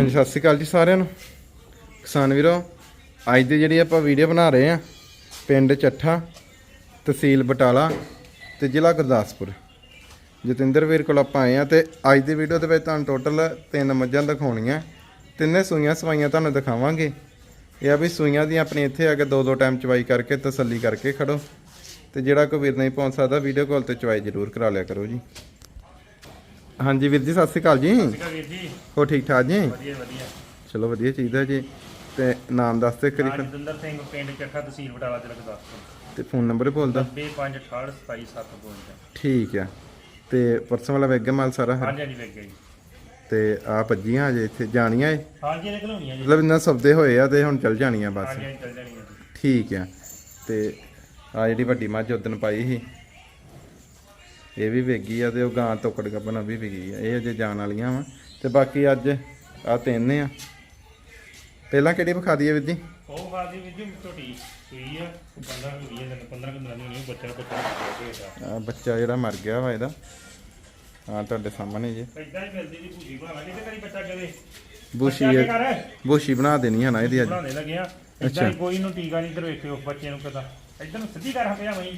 ਹਾਂਜੀ, ਸਤਿ ਸ਼੍ਰੀ ਅਕਾਲ ਜੀ ਸਾਰਿਆਂ ਨੂੰ। ਕਿਸਾਨ ਵੀਰੋ, ਅੱਜ ਦੀ ਜਿਹੜੀ ਆਪਾਂ ਵੀਡੀਓ ਬਣਾ ਰਹੇ ਆ ਪਿੰਡ ਚੱਠਾ, ਤਹਿਸੀਲ ਬਟਾਲਾ ਤੇ ਜ਼ਿਲ੍ਹਾ ਗੁਰਦਾਸਪੁਰ। ਜਤਿੰਦਰ ਵੀਰ ਕੋਲ ਆਪਾਂ ਆਏ ਆ ਤੇ ਅੱਜ ਦੀ ਵੀਡੀਓ ਦੇ ਵਿੱਚ ਤੁਹਾਨੂੰ ਟੋਟਲ ਤਿੰਨ ਮੱਝਾਂ ਦਿਖਾਉਣੀਆਂ। ਤਿੰਨੇ ਸੂਈਆਂ ਸਵਾਈਆਂ ਤੁਹਾਨੂੰ ਦਿਖਾਵਾਂਗੇ। ਇਹ ਆ ਵੀ ਸੂਈਆਂ ਦੀ ਆਪਣੀ ਇੱਥੇ ਆ ਕੇ ਦੋ ਦੋ ਟਾਈਮ ਚਵਾਈ ਕਰਕੇ ਤਸੱਲੀ ਕਰਕੇ ਖੜੋ। ਤੇ ਜਿਹੜਾ ਕੋਈ ਵੀਰ ਨਹੀਂ ਪਹੁੰਚ ਸਕਦਾ ਵੀਡੀਓ ਕਾਲ ਤੇ ਚਵਾਈ ਜ਼ਰੂਰ ਕਰਾ ਲਿਆ ਕਰੋ ਜੀ। ਹਾਂਜੀ ਵੀਰ ਜੀ ਸਤਿ ਸ਼੍ਰੀ ਅਕਾਲ ਜੀ। ਆ ਵੀਰ ਜੀ। ਹੋ ਠੀਕ ਠਾਕ ਜੀ? ਵਧੀਆ ਵਧੀਆ। ਚਲੋ ਵਧੀਆ ਚਾਹੀਦਾ ਜੀ। ਤੇ ਨਾਮ ਦੱਸ ਤੇ ਕਰੀ ਹਾਂ ਜਤਿੰਦਰ ਸਿੰਘ ਪਿੰਡ ਚੱਠਾ ਤਹਿਸੀਲ ਬਟਾਲਾ ਜ਼ਿਲ੍ਹਾ ਗੁਰਦਾਸਪੁਰ। ਤੇ ਫੋਨ ਨੰਬਰ ਬੋਲਦਾ। 9568277752 ਠੀਕ ਆ। ਤੇ ਪਰਸੋਂ ਵਾਲਾ ਵੇਗਾ ਮਾਲ ਸਾਰਾ ਹੈ ਹਾਂਜੀ ਹਾਂਜੀ ਵੇਖ ਗਿਆ ਜੀ। ਤੇ ਆ ਭੱਜੀਆਂ ਅਜੇ ਇੱਥੇ ਜਾਣੀਆਂ ਏ ਹਾਂਜੀ ਇਹ ਘਲਾਉਣੀਆਂ ਜੀ। ਮਤਲਬ ਇੰਨਾ ਸੌਦੇ ਹੋਏ ਆ ਤੇ ਹੁਣ ਚੱਲ ਜਾਣੀਆਂ ਬਸ। ਹਾਂਜੀ ਚੱਲ ਜਾਣੀਆਂ ਠੀਕ ਆ। ਤੇ ਆ ਜਿਹੜੀ ਵੱਡੀ ਮੱਝ ਉਦਣ ਪਾਈ ਸੀ ਇਹ ਵੀ ਵੇਗੀ ਆ ਤੇ ਉਹ ਗਾਂ ਤੋਕੜ ਗੱਬਣਾ ਵੀ ਵਿਗੀ ਆ। ਇਹ ਅਜੇ ਜਾਣ ਵਾਲੀਆਂ ਵਾ। ਤੇ ਬਾਕੀ ਅੱਜ ਆ ਤਿੰਨ ਆ। ਪਹਿਲਾਂ ਕਿਹੜੀ ਵਿਖਾ ਦਈਏ ਜੀ? ਉਹ ਖਾਦੀ ਜੀ ਝੋਟੀ ਸੂਈ ਆ 15 ਕੁ 20 ਦਿਨ 15 ਕੁ ਦਿਨਾਂ ਦੀ ਆ, ਬੱਚਾ ਬੱਚਾ ਆ ਬੱਚਾ ਜਿਹੜਾ ਮਰ ਗਿਆ ਵਾ ਇਹਦਾ। ਆ ਤੁਹਾਡੇ ਸਾਹਮਣੇ ਜੀ। ਇਦਾਂ ਹੀ ਮਿਲਦੀ ਜੀ ਭੂਜੀ ਬਣਾ ਕੇ ਤੇ ਕਰੀ ਬੱਚਾ ਕਦੇ। ਬੂਸ਼ੀ ਬੂਸ਼ੀ ਬਣਾ ਦੇਣੀ ਹੈ ਨਾ ਇਹਦੀ ਅੱਜ। ਬਣਾਉਂਦੇ ਲੱਗੇ ਆ। ਅੱਛਾ। ਇਦਾਂ ਹੀ ਕੋਈ ਨੂੰ ਟੀਕਾ ਨਹੀਂ ਵੇਖਿਓ ਬੱਚੇ ਨੂੰ ਕਦਾ ਇਦਾਂ ਨੂੰ ਸਿੱਧੀ ਕਰ ਹਪਿਆ ਮਈ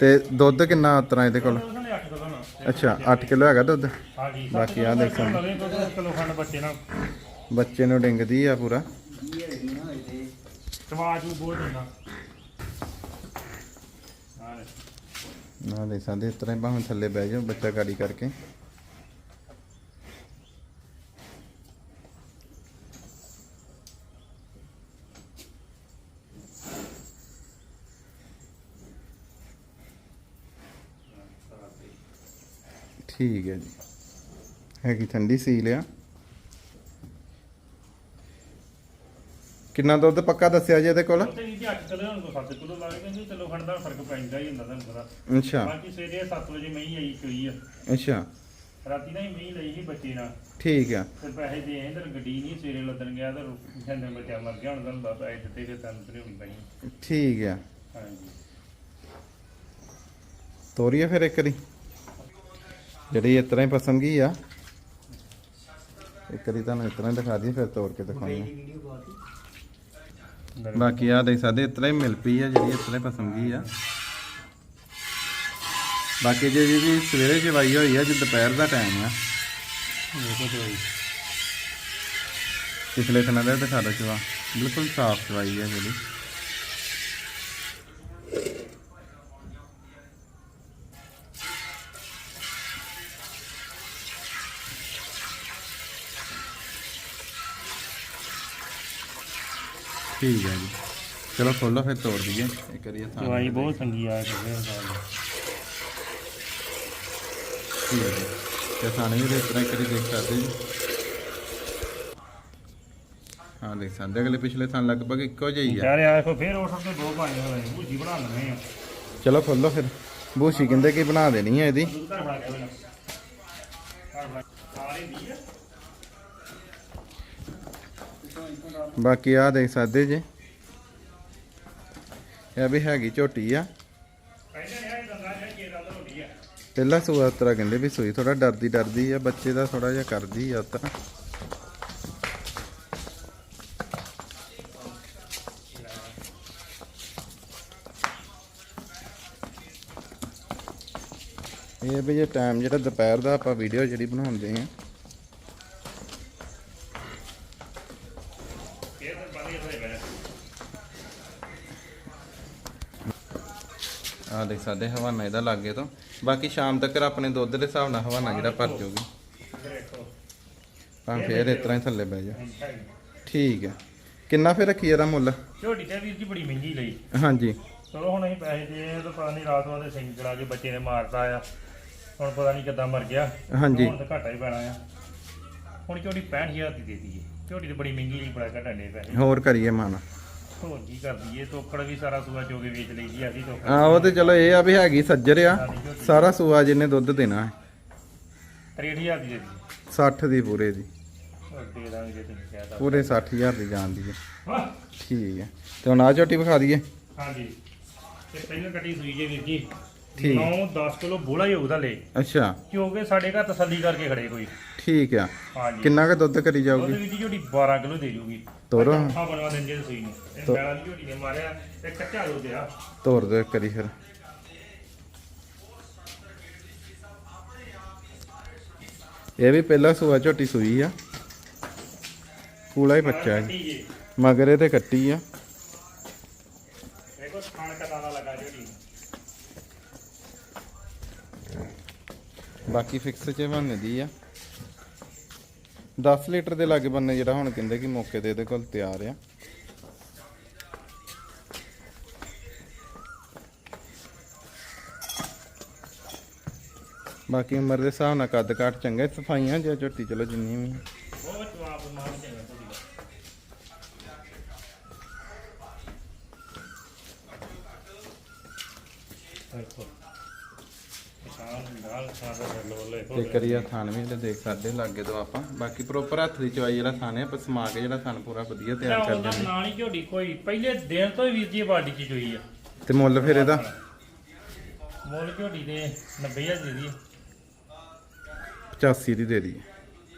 ਤੇ ਦੁੱਧ ਕਿੰਨਾ ਤਰ੍ਹਾਂ ਇਹਦੇ ਕੋਲ? ਉਹਨੇ 8 ਕਿਲੋ ਨਾ ਅੱਛਾ 8 ਕਿਲੋ ਹੈਗਾ ਦੁੱਧ? ਹਾਂਜੀ ਬਾਕੀ ਆਹ ਦੇਖ ਸਕਦੇ। ਕਿਲੋ ਖੰਡ ਬੱਚੇ ਨਾਲ। ਬੱਚੇ ਨੂੰ ਡਿੰਗਦੀ ਆ ਪੂਰਾ। ਸਵਾਜ ਨੂੰ ਨਾ ਦੇ ਸਕਦੇ ਇਸ ਤਰ੍ਹਾਂ ਹੀ ਭਾਵੇਂ ਥੱਲੇ ਬਹਿ ਜਾਓ ਬੱਚਾ ਗਾੜੀ ਕਰਕੇ। ਠੀਕ ਹੈ ਜੀ। ਹੈਗੀ ਠੰਡੀ ਸੀਲ ਆ। ਕਿੰਨਾ ਦੁੱਧ ਪੱਕਾ ਦੱਸਿਆ ਜੀ ਇਹਦੇ ਕੋਲ? ਉੱਥੇ ਵੀ 8 ਕਿਲੋ ਹੁਣ 7 ਕਿਲੋ ਲਾ ਕੇ ਕਹਿੰਦੇ ਚਲੋ ਖੰਡ ਦਾ ਫ਼ਰਕ ਪੈਂਦਾ ਹੀ ਹੁੰਦਾ ਤੁਹਾਨੂੰ ਪਤਾ। ਅੱਛਾ। ਬਾਕੀ ਸਵੇਰੇ 7 ਵਜੇ ਮਹੀਂ ਆਈ ਚੋਈ ਆ। ਅੱਛਾ। ਰਾਤੀ ਨਾ ਹੀ ਮਹੀਂ ਲਈ ਸੀ ਬੱਚੇ ਨਾਲ। ਠੀਕ ਆ। ਫਿਰ ਪੈਸੇ ਦੇ ਇੰਦਰ ਗੱਡੀ ਨਹੀਂ ਸਵੇਰੇ ਲੱਦਣ ਗਿਆ ਤਾਂ ਕਹਿੰਦੇ ਬੱਚਾ ਮਰ ਗਿਆ ਹੁਣ ਤੁਹਾਨੂੰ ਦੱਸ ਪੈਸੇ ਦਿੱਤੇ ਫਿਰ ਤੁਹਾਨੂੰ ਤੇ ਹੋਣੀ ਪਈ ਠੀਕ ਆ। ਹਾਂਜੀ। ਤੋਰੀਏ ਫਿਰ ਇੱਕ ਵਾਰੀ। ਜਿਹੜੀ ਇਸ ਤਰ੍ਹਾਂ ਹੀ ਪਸੰਦ ਗਈ ਆ। ਇੱਕ ਵਾਰੀ ਤੁਹਾਨੂੰ ਇਸ ਤਰ੍ਹਾਂ ਹੀ ਦਿਖਾ ਦਈਏ ਫਿਰ ਤੋੜ ਕੇ ਦਿਖਾਉਂਦੇ ਬਾਕੀ ਆ ਦੇਖ ਸਕਦੇ ਇਸ ਤਰ੍ਹਾਂ ਹੀ ਮਿਲ ਪਈ ਆ ਜਿਹੜੀ ਇਸ ਤਰ੍ਹਾਂ ਹੀ ਪਸੰਦ ਗਈ ਆ। ਬਾਕੀ ਜੇ ਜੀ ਸਵੇਰੇ ਚਵਾਈ ਹੋਈ ਆ ਜੇ ਦੁਪਹਿਰ ਦਾ ਟਾਈਮ ਆ। ਪਿਛਲੇ ਦਿਨਾਂ ਦਾ ਦਿਖਾ ਦੋ ਚਵਾ ਬਿਲਕੁਲ ਸਾਫ਼ ਚਵਾਈ ਆ ਜਿਹੜੀ। ਠੀਕ ਹੈ ਜੀ। ਚਲੋ ਖੋਲੋ ਫਿਰ ਤੋੜ ਦਈਏ। ਇੱਕ ਵਾਰੀ ਥਾਂ ਚਵਾਈ ਬਹੁਤ ਚੰਗੀ ਆ ਕਰਦੇ ਠੀਕ ਹੈ ਜੀ। ਤੇ ਥਾਣੇ ਵੀ ਇਸ ਤਰ੍ਹਾਂ ਇੱਕ ਵਾਰੀ ਦੇਖ ਸਕਦੇ ਜੀ। ਹਾਂ ਦੇਖ ਸਕਦੇ ਅਗਲੇ ਪਿਛਲੇ ਥਾਂ ਲਗਭਗ ਇੱਕੋ ਜਿਹੀ ਆ। ਯਾਰ ਆ ਫਿਰ ਉੱਠ ਕੇ ਦੋ ਭਾਂਡੇ ਹੋਏ ਭੂਜੀ ਬਣਾ ਲੈਣੇ ਆ। ਚਲੋ ਖੋਲੋ ਫਿਰ। ਬੂਸ਼ੀ ਕਹਿੰਦੇ ਕਿ ਬਣਾ ਦੇਣੀ ਹੈ ਇਹਦੀ। ਘਰ ਬਣਾ ਕੇ ਦੇਣਾ ਘਰ ਬਣਾ ਸਾਰੇ ਦੀ ਬਾਕੀ ਆ ਦੇਖ ਸਕਦੇ ਜੇ। ਇਹ ਵੀ ਹੈਗੀ ਝੋਟੀ ਆ। ਕਹਿੰਦੇ ਪਹਿਲਾ ਸੂਆ ਤਰਾ ਕਹਿੰਦੇ ਵੀ ਸੂਈ ਥੋੜਾ ਡਰਦੀ ਡਰਦੀ ਆ, ਬੱਚੇ ਦਾ ਥੋੜਾ ਜਿਹਾ ਕਰਦੀ ਆ ਉਤਰਾ। ਇਹ ਵੀ ਜੇ ਟਾਈਮ ਜਿਹੜਾ ਦੁਪਹਿਰ ਦਾ ਆਪਾਂ ਵੀਡੀਓ ਜਿਹੜੀ ਬਣਾਉਂਦੇ ਆ ਇਹ ਤਾਂ ਬਾਲੀ ਹੋਏ ਬਣੇ ਆ ਦੇਖ ਸਕਦੇ ਹਵਾਨਾ ਇਹਦਾ ਲੱਗੇ ਤੋਂ। ਬਾਕੀ ਸ਼ਾਮ ਤੱਕ ਆਪਣੇ ਦੁੱਧ ਦੇ ਹਿਸਾਬ ਨਾਲ ਹਵਾਨਾ ਜਿਹੜਾ ਭਰ ਜਾਊਗੀ ਭਾਵੇਂ ਫੇਰ ਇਸ ਤਰ੍ਹਾਂ ਹੀ ਥੱਲੇ ਬਹਿ ਜਾ। ਠੀਕ ਹੈ। ਕਿੰਨਾ ਫੇਰ ਰੱਖੀ ਇਹਦਾ ਮੁੱਲ? ਝੋਟੀ ਤੇ ਵੀਰ ਜੀ ਬੜੀ ਮਹਿੰਗੀ ਲਈ। ਹਾਂਜੀ। ਚਲੋ ਹੁਣ ਅਸੀਂ ਪੈਸੇ ਦੇ ਤਾਂ ਪਤਾ ਨਹੀਂ ਰਾਤ ਵਾਲੇ ਸਿੰਘ ਚੜਾ ਕੇ ਬੱਚੇ ਨੇ ਮਾਰਤਾ ਆ। ਹੁਣ ਪਤਾ ਨਹੀਂ ਕਿੱਦਾਂ ਮਰ ਗਿਆ। ਹਾਂਜੀ। ਹੁਣ ਤਾਂ ਘਾਟਾ ਹੀ ਪੈਣਾ ਆ। ਹੁਣ ਝੋਟੀ 65000 ਦੀ ਦੇ ਦਈਏ। ਝੋਟੀ ਤੇ ਬੜੀ ਮਹਿੰਗੀ ਲਈ ਬੜਾ ਘਟਣ ਦੇ ਪੈਸੇ। ਹੋਰ ਕਰੀਏ ਮਨ। ਹੋਰ ਕੀ ਕਰ ਦਈਏ ਤੋਕੜ ਵੀ ਸਾਰਾ ਸੂਆ ਚੋਗੇ ਵੇਚ ਲਈ ਜੀ ਅਸੀਂ ਤੋਕੜ ਆ ਉਹ ਤੇ ਚਲੋ ਇਹ ਆ ਵੀ ਹੈਗੀ ਸੱਜਰ ਆ। ਸਾਰਾ ਸੂਆ ਜਿਹਨੇ ਦੁੱਧ ਦੇਣਾ ਹੈ। 63000 ਦੀ ਦੇ ਦਈਏ। 60 ਦੀ ਪੂਰੇ ਦੀ। ਹੋਰ ਦੇ ਦਾਂਗੇ ਜੇ ਤੁਸੀਂ ਕਹਿਤਾ ਪੂਰੇ 60000 ਦੀ ਜਾਂਦੀ ਹੈ। ਵਾਹ। ਠੀਕ ਹੈ। ਤੇ ਹੁਣ ਆ ਝੋਟੀ ਵਿਖਾ ਦਈਏ। ਹਾਂਜੀ। ਤੇ ਪਹਿਲਾਂ ਕੱਟੀ ਸੂਈ ਜੇ ਵੀਰ ਜੀ। ਠੀਕ। 9-10 ਕਿਲੋ ਬੋਲਾ ਹੀ ਉਹਦਾ ਲੈ। ਅੱਛਾ। ਕਿਉਂਕਿ ਸਾਡੇ ਘਰ ਤਸੱਲੀ ਕਰਕੇ ਖੜੇ ਕੋਈ। ਠੀਕ ਆ। ਹਾਂਜੀ। ਕਿੰਨਾ ਕੁ ਦੁੱਧ ਕਰੀ ਦੁੱਧ ਜਾਊਗੀ ਵੀ ਦੀ ਝੋਟੀ 12 ਕਿਲੋ ਦੇ ਜੂਗੀ। ਤੋਰੋ। ਹਾਂ ਬਣਵਾ ਦਿੰਦੇ ਸੂਈ ਨੂੰ। ਇਹ ਮੈਲਾ ਦੀ ਝੋਟੀ ਨੇ ਮਾਰਿਆ ਤੇ ਕੱਚਾ ਦੁੱਧ ਆ। ਤੋਰ ਦੇ ਕਰੀ ਫਿਰ। ਇਹ ਵੀ ਪਹਿਲਾ ਸੂਆ ਝੋਟੀ ਸੂਈ ਆ। ਕੂਲਾ ਹੀ ਬੱਚਾ ਹੈ। ਮਗਰ ਇਹ ਤੇ ਕੱਟੀ ਆ। ਦੇਖੋ ਖਾਣ ਕਟਾਣਾ ਲਗਾ ਝੋਟੀ। ਨੂੰ। ਬਾਕੀ ਫਿਕਸ ਚ ਬੰਨੇ ਦੀ ਆ। 10 ਲੀਟਰ ਦੇ ਲਾਗੇ ਬੰਨੇ ਜਿਹੜਾ ਹੁਣ ਕਹਿੰਦੇ ਕਿ ਮੌਕੇ ਤੇ ਇਹਦੇ ਕੋਲ ਤਿਆਰ ਆ। ਬਾਕੀ ਉਮਰ ਦੇ ਹਿਸਾਬ ਨਾਲ ਕੱਦ ਕਾਠ ਚੰਗਾ ਸਫਾਈਆਂ ਜਾਂ ਝੋਟੀ, ਚਲੋ ਜਿੰਨੀ ਵੀ ਬਹੁਤ ਤੇ ਕਰੀਆ ਥਾਨ ਵੀ ਤੇ ਦੇਖ ਸਕਦੇ ਲਾਗੇ ਤੋਂ ਆਪਾਂ। ਬਾਕੀ ਪ੍ਰੋਪਰ ਹੱਥ ਦੀ ਚਵਾਈ ਜਿਹੜਾ ਥਾਨ ਹੈ ਆਪਾਂ ਸਮਾ ਕੇ ਜਿਹੜਾ ਥਾਨ ਪੂਰਾ ਵਧੀਆ ਤਿਆਰ ਕਰ ਦਿੰਦੇ ਨਾਲ ਹੀ ਝੋਟੀ ਕੋਈ ਪਹਿਲੇ ਦਿਨ ਤੋਂ ਹੀ ਵੀਰ ਜੀ ਬਾਡੀ ਚ ਚੋਈ ਆ। ਤੇ ਮੁੱਲ ਫਿਰ ਇਹਦਾ? ਮੁੱਲ ਝੋਟੀ ਦੇ 90000 ਦੇ ਦੀ 85 ਦੀ ਦੇ ਦੀ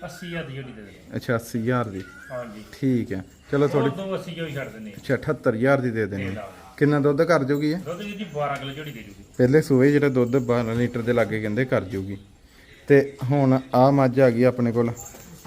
80000 ਦੀ ਝੋਟੀ ਦੇ ਦੇ ਅੱਛਾ 80000 ਦੀ। ਹਾਂਜੀ। ਠੀਕ ਹੈ। ਚਲੋ ਥੋੜੀ ਥੋੜੀ ਦੋ 80 ਜੋ ਹੀ ਛੱਡ ਦਿੰਦੇ। ਅੱਛਾ 78000 ਦੀ ਦੇ ਦੇਣੀ। ਕਿੰਨਾ ਦੁੱਧ ਕਰ ਜੂਗੀ ਇਹ? ਦੁੱਧ ਜੀ 12 ਕਿਲੋ ਝੋਟੀ ਦੇ ਜੂਗੀ। ਪਹਿਲੇ ਸੂਏ ਜਿਹੜਾ ਦੁੱਧ 12 ਲੀਟਰ ਦੇ ਲਾਗੇ ਕਹਿੰਦੇ ਕਰ ਜੂਗੀ। ਤੇ ਹੁਣ ਆ ਮੱਝ ਆ ਗਈ ਆਪਣੇ ਕੋਲ।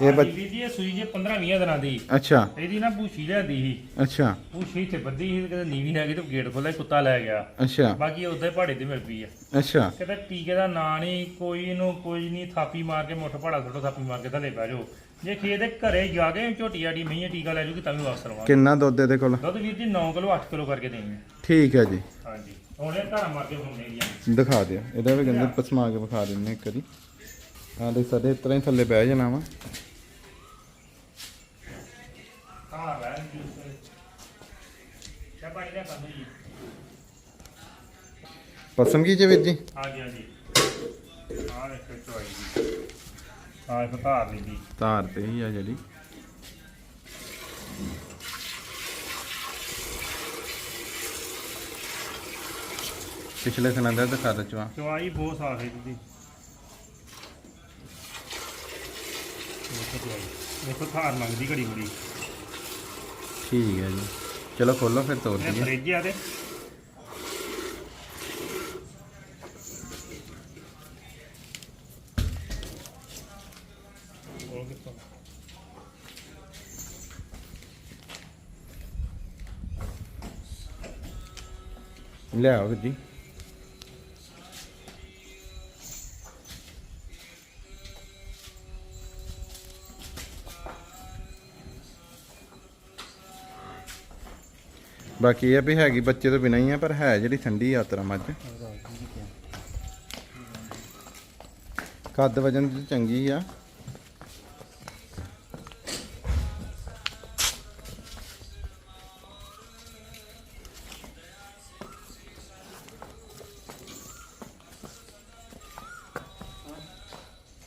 ਇਹ ਬੱਚ- ਜੀ ਇਹ ਸੂਈ ਜੇ 15 20 ਦਿਨਾਂ ਦੀ। ਅੱਛਾ। ਇਹਦੀ ਨਾ ਬੂਸ਼ੀ ਲਿਆਦੀ ਸੀ। ਅੱਛਾ। ਬੂਸ਼ੀ ਤੇ ਬੱਦੀ ਸੀ ਕਿਤੇ ਨੀਵੀਂ ਨਾ ਗਈ ਤੇ ਗੇਟ ਖੋਲਿਆ ਕੁੱਤਾ ਲੈ ਗਿਆ। ਅੱਛਾ। ਬਾਕੀ ਹੀ ਪਹਾੜੇ ਤੇ ਮਿਲ ਪਈ ਆ। ਅੱਛਾ। ਕਿਤੇ ਟੀਕੇ ਦਾ ਨਾਂ ਨਹੀਂ ਕੋਈ ਇਹਨੂੰ ਕੋਈ ਨਹੀਂ ਥਾਪੀ ਮਾਰ ਕੇ ਮੁੱਠ ਪਹਾੜਾ ਸੁੱਟੋ ਥਾਪੀ ਮਾਰ ਕੇ ਥੱਲੇ ਬਹਿ ਜਾਓ। ਜੇ ਖੇਤ ਦੇ ਘਰੇ ਜਾ ਕੇ ਝੋਟੀ ਆੜੀ ਮਈਆਂ ਟੀਕਾ ਲੈ ਜੂਗੀ ਤਾਂ ਵੀ ਵਾਪਸ ਰਵਾਂਗੇ ਕਿੰਨਾ ਦੁੱਧ ਇਹਦੇ ਕੋਲ? ਦੁੱਧ ਵੀਰ ਜੀ 9 ਕਿਲੋ 8 ਕਿਲੋ ਕਰਕੇ ਦੇਣੀ ਠੀਕ ਹੈ ਜੀ। ਹਾਂਜੀ। ਉਹਨੇ ਧਾਰਾ ਮਾਰ ਕੇ ਹੁੰਦੇ ਦੀਆਂ ਦਿਖਾ ਦਿਓ। ਇਹਦਾ ਵੀ ਕਹਿੰਦੇ ਪਸਮਾ ਕੇ ਵਿਖਾ ਦਿੰਨੇ ਇੱਕ ਵਾਰੀ। ਹਾਂ ਦੇ ਸਾਡੇ ਤਰ੍ਹਾਂ ਹੀ ਥੱਲੇ ਬਹਿ ਜਾਣਾ ਵਾ। ਧਾਰਾ ਲੈ ਜੀ ਚਾਹ ਪਾਣੀ ਦਾ ਕੰਮ ਜੀ। ਪਸਮ ਕੀ ਜੇ ਵੀਰ ਜੀ? ਹਾਂਜੀ ਹਾਂਜੀ। ਧਾਰ ਲਈ ਦੀ ਧਾਰ ਤੇ ਹੀ ਆ ਜਿਹੜੀ। ਪਿਛਲੇ ਸਨਾਂ ਦਾ ਦਿਖਾ ਦੋ ਚਵਾ ਚਵਾਈ ਬਹੁਤ ਸਾਫ਼ ਹੈ ਜੀ ਦੇਖੋ ਧਾਰ ਮੰਗਦੀ ਘੜੀ ਮੁੜੀ ਠੀਕ ਹੈ ਜੀ। ਚਲੋ ਖੋਲੋ ਫਿਰ ਇਹ ਦਈਏ। ਫਰਿੱਜ ਆ ਤੇ। ਲਿਆਓ ਵੀਰ ਜੀ। ਬਾਕੀ ਇਹ ਵੀ ਹੈਗੀ ਬੱਚੇ ਤੋਂ ਬਿਨਾਂ ਹੀ ਆ ਪਰ ਹੈ ਜਿਹੜੀ ਠੰਡੀ ਯਾਤਰਾ ਮੱਝ। ਕੱਦ ਵਜਨ ਚੰਗੀ ਆ।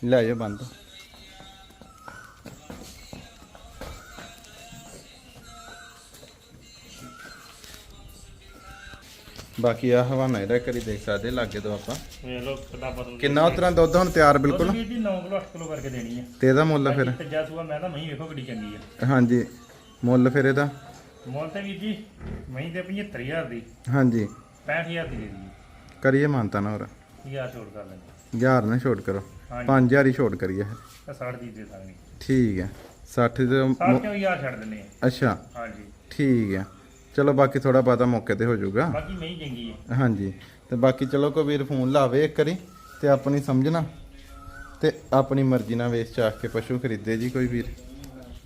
ਲੈ ਜਾ ਬੰਦ। ਬਾਕੀ ਆ ਹਵਾਨਾ ਇਹਦਾ ਕਰੀ ਦੇਖ ਸਕਦੇ ਲਾਗੇ ਤੋਂ ਆਪਾਂ। ਵੇਖ ਲਓ ਕਿੱਦਾਂ ਬਦਲ ਕਿੰਨਾ ਉਤਰਾ ਦੁੱਧ ਹੁਣ ਤਿਆਰ ਬਿਲਕੁਲ? ਜੀ 9 ਕਿਲੋ 8 ਕਿਲੋ ਕਰਕੇ ਦੇਣੀ ਆ। ਤੇ ਇਹਦਾ ਮੁੱਲ ਫਿਰ? ਤੇ ਜਾ ਸੂਆ ਮੈਂ ਤਾਂ ਮਹੀਂ ਵੇਖੋ ਕਿੱਡੀ ਚੰਗੀ ਆ। ਹਾਂਜੀ ਮੁੱਲ ਫਿਰ ਇਹਦਾ? ਮੁੱਲ ਤੇ ਵੀਰ ਜੀ ਮਹੀਂ ਦੇ 75000 ਦੀ। ਹਾਂਜੀ। 65000 ਦੀ ਦੇ ਦੀ ਕਰੀਏ ਮਾਨਤਾ ਨਾ ਹੋਰ। ਯਾਰ ਛੋੜ ਕਰ ਲੈਂਦੇ। ਹਜ਼ਾਰ ਨਾ ਛੋਟ ਕਰੋ। ਹਾਂਜੀ। 5000 ਹੀ ਛੋਟ ਕਰੀਏ। ਤਾਂ 60 ਦੀ ਦੇ ਦਾਂਗੇ। ਠੀਕ ਹੈ। 60 ਦੇ 60 ਮੁ- ਕਿਉਂ ਯਾਰ ਛੱਡ ਦਿੰਨੇ ਆ। ਅੱਛਾ। ਹਾਂਜੀ। ਠੀਕ ਹੈ। ਚਲੋ ਬਾਕੀ ਥੋੜਾ ਬਾਤਾ ਮੌਕੇ ਤੇ ਹੋ ਜਾਊਗਾ। ਬਾਕੀ ਮਹੀਂ ਚੰਗੀ ਆ ਹਾਂਜੀ। ਤੇ ਬਾਕੀ ਚਲੋ ਕੋਈ ਵੀਰ ਫੋਨ ਲਾਵੇ ਇੱਕ ਵਾਰੀ ਤੇ ਆਪਣੀ ਸਮਝਣਾ ਤੇ ਆਪਣੀ ਮਰਜ਼ੀ ਨਾਲ ਵੇਚ ਚਾਖ ਕੇ ਪਸ਼ੂ ਖਰੀਦੇ ਜੀ ਕੋਈ ਵੀਰ।